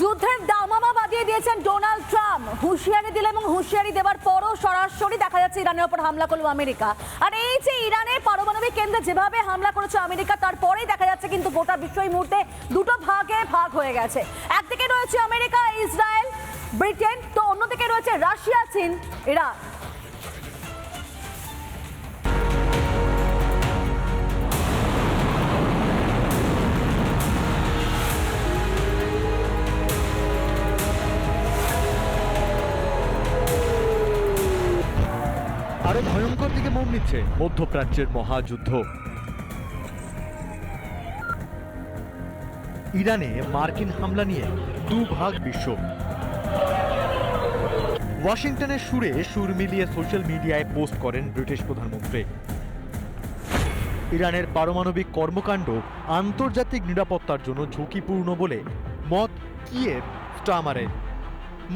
যুদ্ধের দামামা বাদিয়ে দিয়েছেন ডোনাল্ড ট্রাম্প। হুঁশিয়ারি দিলে এবং হুঁশিয়ারি দেওয়ার পরও সরাসরি দেখা যাচ্ছে ইরানের ওপর হামলা করল আমেরিকা। আর এই যে ইরানের পারমাণবিক কেন্দ্রে যেভাবে হামলা করেছে আমেরিকা, তারপরেই দেখা যাচ্ছে কিন্তু গোটা বিশ্ব এই মুহূর্তে দুটো ভাগে ভাগ হয়ে গেছে। একদিকে রয়েছে আমেরিকা, ইসরায়েল, ব্রিটেন, তো অন্যদিকে রয়েছে রাশিয়া, চীন, ইরান। আরও ভয়ঙ্কর দিকে মোড় নিচ্ছে। মধ্যপ্রাচ্যের মহাযুদ্ধ। ইরানে মার্কিন হামলা নিয়ে দুভাগ বিশ্ব। ওয়াশিংটনের সুরে সুর মিলিয়ে সোশ্যাল মিডিয়ায় পোস্ট করেন ব্রিটিশ প্রধানমন্ত্রী। ইরানের পারমাণবিক কর্মকাণ্ড আন্তর্জাতিক নিরাপত্তার জন্য ঝুঁকিপূর্ণ বলে মত কিয়েভ স্টামারের।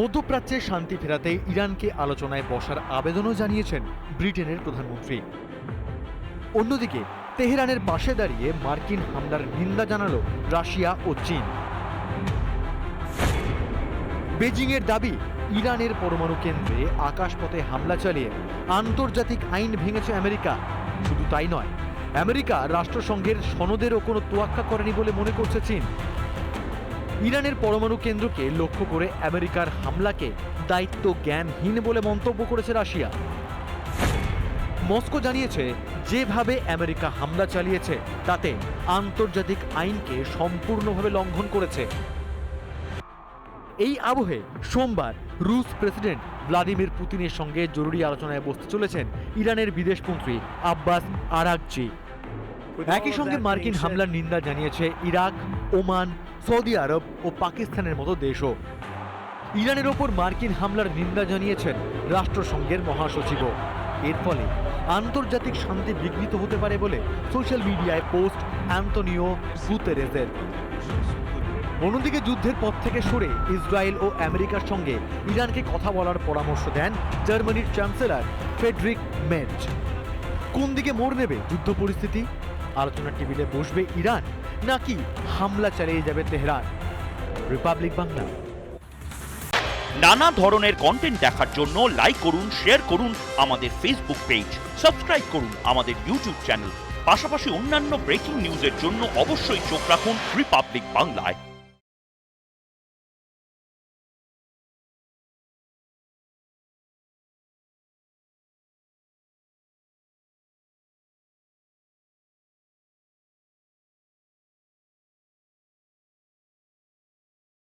মধ্যপ্রাচ্যে শান্তি ফেরাতে ইরানকে আলোচনায় বসার আবেদনও জানিয়েছেন ব্রিটেনের প্রধানমন্ত্রী। অন্যদিকে, তেহরানের পাশে দাঁড়িয়ে মার্কিন হামলার নিন্দা জানালো রাশিয়া ও চীন। বেজিংয়ের দাবি, ইরানের পরমাণু কেন্দ্রে আকাশপথে হামলা চালিয়ে আন্তর্জাতিক আইন ভেঙেছে আমেরিকা। শুধু তাই নয়, আমেরিকা রাষ্ট্রসংঘের সনদেরও কোনো তোয়াক্কা করেনি বলে মনে করছে চীন। ইরানের পরমাণু কেন্দ্রকে লক্ষ্য করে আমেরিকার হামলাকে দায়িত্ব জ্ঞানহীন বলে মন্তব্য করেছে রাশিয়া। মস্কো জানিয়েছে, যেভাবে আমেরিকা হামলা চালিয়েছে, তাতে আন্তর্জাতিক আইনকে সম্পূর্ণভাবে লঙ্ঘন করেছে। এই আবহে সোমবার রুশ প্রেসিডেন্ট ভ্লাদিমির পুতিনের সঙ্গে জরুরি আলোচনায় বসতে চলেছেন ইরানের বিদেশমন্ত্রী আব্বাস আরাকজি একই সঙ্গে মার্কিন হামলার নিন্দা জানিয়েছে ইরাক ওমান সৌদি আরব ও পাকিস্তানের মতো দেশও। ইরানের ওপর মার্কিন হামলার নিন্দা জানিয়েছেন রাষ্ট্রসংঘের মহাসচিবও। এর ফলে আন্তর্জাতিক শান্তি বিঘ্নিত হতে পারে বলে সোশ্যাল মিডিয়ায় পোস্ট অ্যান্তনিও গুতেরেসের অন্যদিকে যুদ্ধের পথ থেকে সরে ইসরায়েল ও আমেরিকার সঙ্গে ইরানকে কথা বলার পরামর্শ দেন জার্মানির চ্যান্সেলর ফেডরিক মেট কোন দিকে মোড় নেবে যুদ্ধ পরিস্থিতি? আলোচনার টেবিলে বসবে ইরান, নাকি হামলা চালিয়ে যাবে তেহরান? রিপাবলিক বাংলা। নানা ধরনের কন্টেন্ট দেখার জন্য লাইক করুন শেয়ার করুন আমাদের ফেসবুক পেজ সাবস্ক্রাইব করুন আমাদের ইউটিউব চ্যানেল পাশাপাশি অন্যান্য ব্রেকিং নিউজের জন্য অবশ্যই চোখ রাখুন রিপাবলিক বাংলায়